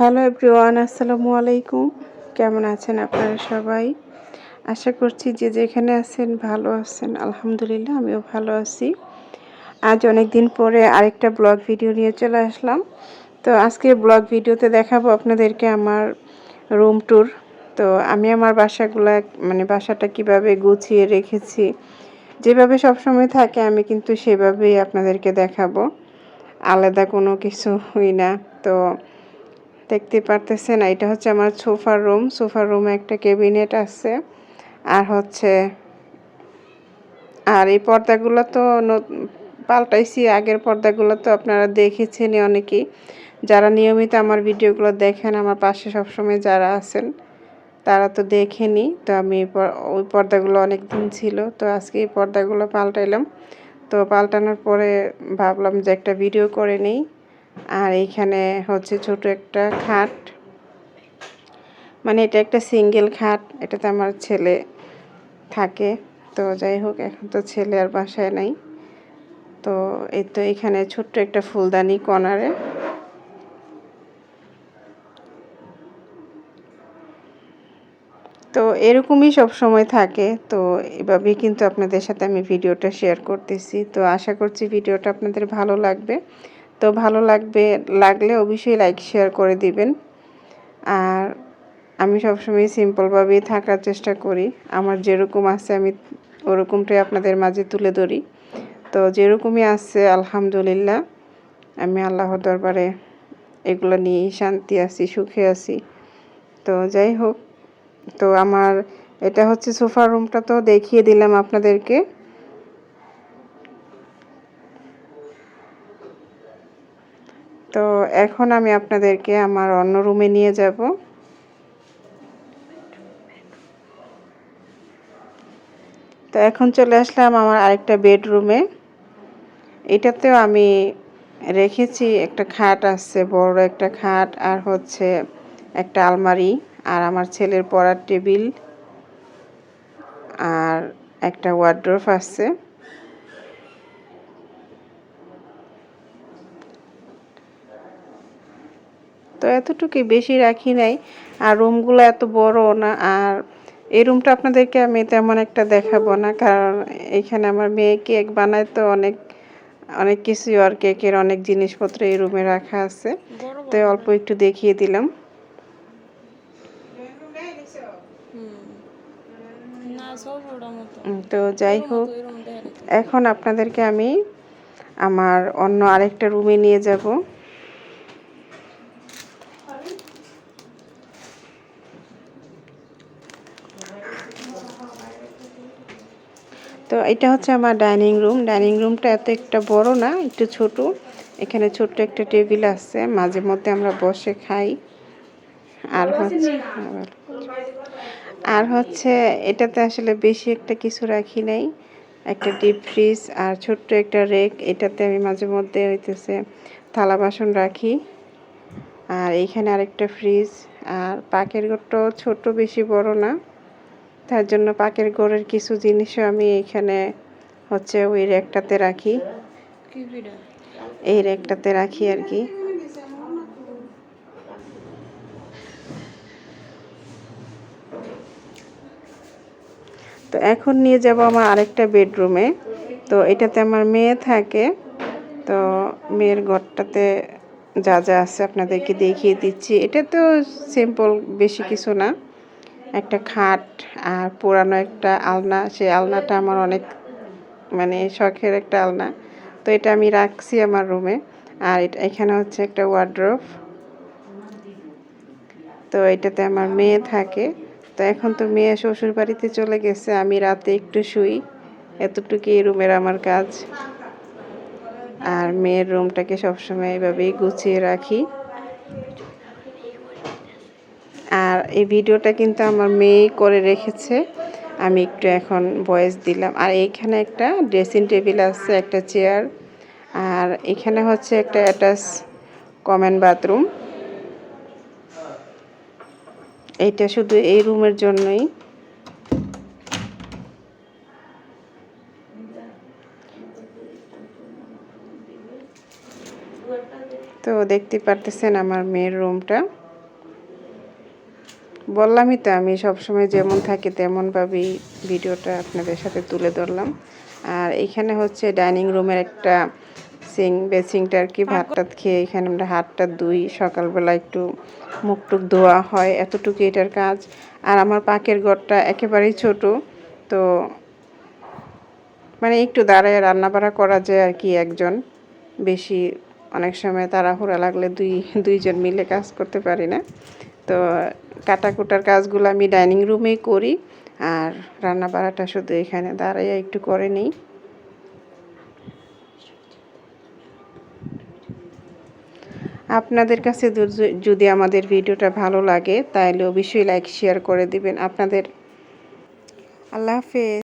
Hello everyone, আসসালামু আলাইকুম। কেমন আছেন আপনারা সবাই? আশা করছি যে যেখানে আছেন ভালো আছেন। আলহামদুলিল্লাহ, আমিও ভালো আছি। আজ অনেক দিন পরে আরেকটা ব্লগ ভিডিও নিয়ে চলে আসলাম। তো আজকে ব্লগ ভিডিওতে দেখাবো আপনাদেরকে আমার রুম ট্যুর। তো আমি আমার বাসাগুলো মানে বাসাটা কীভাবে গুছিয়ে রেখেছি, যেভাবে সবসময় থাকে, আমি কিন্তু সেভাবেই আপনাদেরকে দেখাবো। আলাদা কোনো কিছু হই না। তো দেখতে পারতেছেন এটা হচ্ছে আমার সোফার রুম। সোফার রুমে একটা ক্যাবিনেট আছে। আর হচ্ছে, আর এই পর্দাগুলো তো পাল্টাইছি। আগের পর্দাগুলো তো আপনারা দেখেছেন অনেকেই। যারা নিয়মিত আমার ভিডিওগুলো দেখেন, আমার পাশে সবসময় যারা আছেন, তারা তো দেখেনি তো আমি ওই পর্দাগুলো অনেক দিন ছিল। তো আজকে এই পর্দাগুলো পাল্টাইলাম। তো পাল্টানোর পরে ভাবলাম যে একটা ভিডিও করে নিই। আর এইখানে হচ্ছে ছোট একটা খাট। মানে এটা একটা সিঙ্গেল খাট, এটাতে আমার ছেলে থাকে। তো যাই হোক, এখন তো ছেলে আর বাসায় নাই। তো এই তো এখানে ছোট্ট একটা ফুলদানি কর্নারে। তো এরকমই সব সময় থাকে। তো এভাবেই কিন্তু আপনাদের সাথে আমি ভিডিওটা শেয়ার করতেছি। তো আশা করছি ভিডিওটা আপনাদের ভালো লাগবে। তো ভালো লাগবে, লাগলে অবশ্যই লাইক শেয়ার করে দিবেন। আর আমি সবসময় সিম্পলভাবেই থাকার চেষ্টা করি। আমার যেরকম আছে, আমি ওরকমটাই আপনাদের মাঝে তুলে ধরি। তো যেরকমই আছে, আলহামদুলিল্লাহ। আমি আল্লাহ দরবারে এগুলো নিয়েই শান্তি আছি, সুখে আছি। তো যাই হোক, তো আমার, এটা হচ্ছে সোফা রুমটা তো দেখিয়ে দিলাম আপনাদেরকে। তো এখন আমি আপনাদেরকে আমার অন্য রুমে নিয়ে যাব। তো এখন চলে আসলাম আমার আরেকটা বেডরুমে। এটাতেও আমি রেখেছি একটা খাট আছে, বড় একটা খাট, আর হচ্ছে একটা আলমারি, আর আমার ছেলের পড়ার টেবিল, আর একটা ওয়ার্ড্রোফ আছে। তো এতটুকুই বেশি রাখি নাই। আর রুমগুলো এত বড় না আর এই রুমটা আপনাদেরকে আমি তেমন একটা দেখাবো না কারণ এখানে আমার মেয়ে কেক বানায় তো অনেক অনেক কিছুই আর কেকের অনেক জিনিসপত্র এই রুমে রাখা আছে। তো অল্প একটু দেখিয়ে দিলাম। তো যাই হোক এখন আপনাদেরকে আমি আমার অন্য আরেকটা রুমে নিয়ে যাব। তো এটা হচ্ছে আমার ডাইনিং রুম। ডাইনিং রুমটা এত একটা বড় না, একটু ছোট। এখানে ছোট্ট একটা টেবিল আছে, মাঝে মধ্যে আমরা বসে খাই। আর হচ্ছে আর হচ্ছে এটাতে আসলে বেশি একটা কিছু রাখি নাই। একটা ডিপ ফ্রিজ আর ছোট্ট একটা রেক। এটাতে আমি মাঝে মধ্যে হইতেছে থালা বাসন রাখি। আর এইখানে আরেকটা ফ্রিজ। আর পাকের ঘরটাও ছোট, বেশি বড় না। তার জন্য পাকের ঘরের কিছু জিনিসও আমি এখানে হচ্ছে ওই রেকটাতে রাখি। এই রেকটাতে রাখি আর কি। তো এখন নিয়ে যাব আমার আরেকটা বেডরুমে। তো এটাতে আমার মেয়ে থাকে। তো মেয়ের ঘরটাতে যা যা আছে আপনাদেরকে দেখিয়ে দিচ্ছি। এটা তো সিম্পল, বেশি কিছু না। একটা খাট আর পুরানো একটা আলনা। সেই আলনাটা আমার অনেক মানে শখের একটা আলনা। তো এটা আমি রাখছি আমার রুমে। আর এটা এখানে হচ্ছে একটা ওয়ার্ড্রোফ তো এটাতে আমার মেয়ে থাকে। তো এখন তো মেয়ে শ্বশুর বাড়িতে চলে গেছে। আমি রাতে একটু শুই। এতটুকু এই রুমের আমার কাজ। আর মেয়ের রুমটাকে সবসময় এভাবেই গুছিয়ে রাখি। আর এই ভিডিওটা কিন্তু আমার মেয়ে করে রেখেছে। আমি একটু এখন ভয়েস দিলাম। আর এইখানে একটা ড্রেসিং টেবিল আছে, একটা চেয়ার। আর এখানে হচ্ছে একটা অ্যাটাচ কমেন বাথরুম। এইটা শুধু এই রুমের জন্যই। তো দেখতে পারতেছেন আমার মেয়ের রুমটা। বললামই তো, আমি সবসময় যেমন থাকি তেমনভাবেই ভিডিওটা আপনাদের সাথে তুলে ধরলাম। আর এখানে হচ্ছে ডাইনিং রুমের একটা সিং বেসিংটা আর কি, ভাত টাত খেয়ে এখানে আমরা হাতটা ধুই, সকালবেলা একটু মুখ টুক ধোয়া হয়, এতটুকু এটার কাজ। আর আমার পাকের ঘরটা একেবারেই ছোট, তো মানে একটু দাঁড়ায় রান্না বাড়া করা যায় আর কি একজন। বেশি অনেক সময় তাড়াহুড়া লাগলে দুই, দুইজন মিলে কাজ করতে পারি না। তো কাটাকুটার কাজগুলো আমি ডাইনিং রুমেই করি আর রান্না বাড়াটা শুধু এখানে দাঁড়াইয়া একটু করে নিই। আপনাদের কাছে যদি- যদি আমাদের ভিডিওটা ভালো লাগে তাহলে অবশ্যই লাইক শেয়ার করে দিবেন আপনাদের। আল্লাহ হাফেজ।